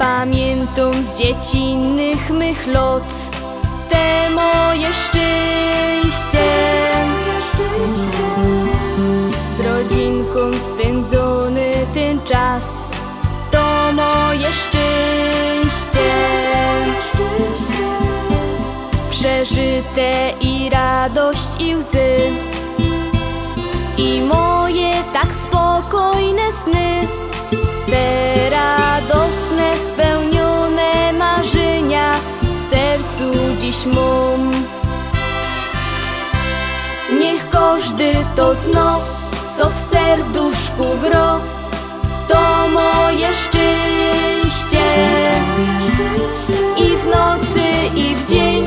Pamiętam z dziecinnych mych lot. Te moje szczęście. Z rodzinką spędzony ten czas. To moje szczęście. Przeżyte i radość i łzy dziś mam Niech każdy to zna, co w serduszku gro To moje szczęście. I w nocy, i w dzień,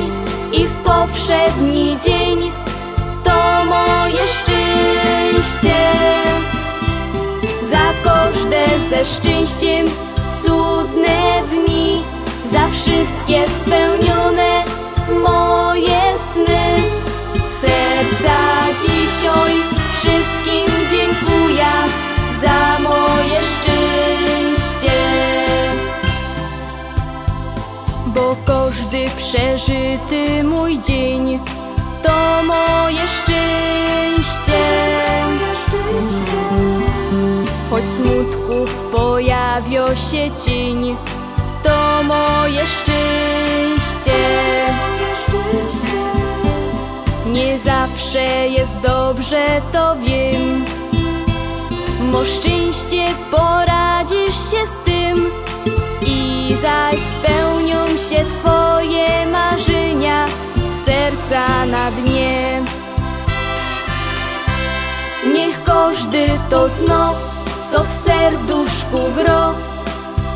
i w powszedni dzień. To moje szczęście. Za każde ze szczęściem cudne dni. Za wszystkie spełnione Bo każdy przeżyty mój dzień To moje szczęście. Choć smutków pojawia się cień To moje szczęście. Nie zawsze jest dobrze, to wiem. Mo szczęście poradzisz się z tym I zaś się twoje marzenia Z serca na dnie. Niech każdy to zna, co w serduszku gro.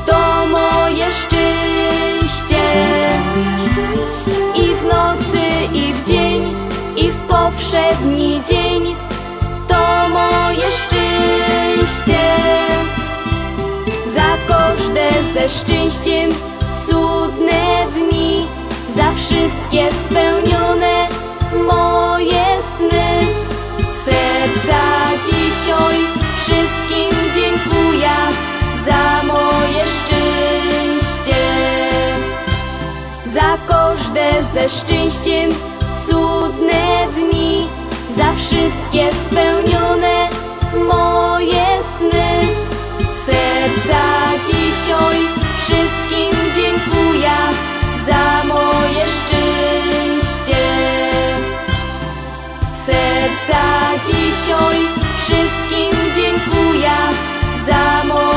To moje szczęście. I w nocy, i w dzień, i w powszedni dzień. To moje szczęście. Za każde ze szczęściem cudne dni Za wszystkie spełnione moje sny. Serca dzisiaj wszystkim dziękuję Za moje szczęście. Za każde ze szczęściem cudne dni Za wszystkie spełnione serca. Dzisiaj wszystkim dziękuję Za moje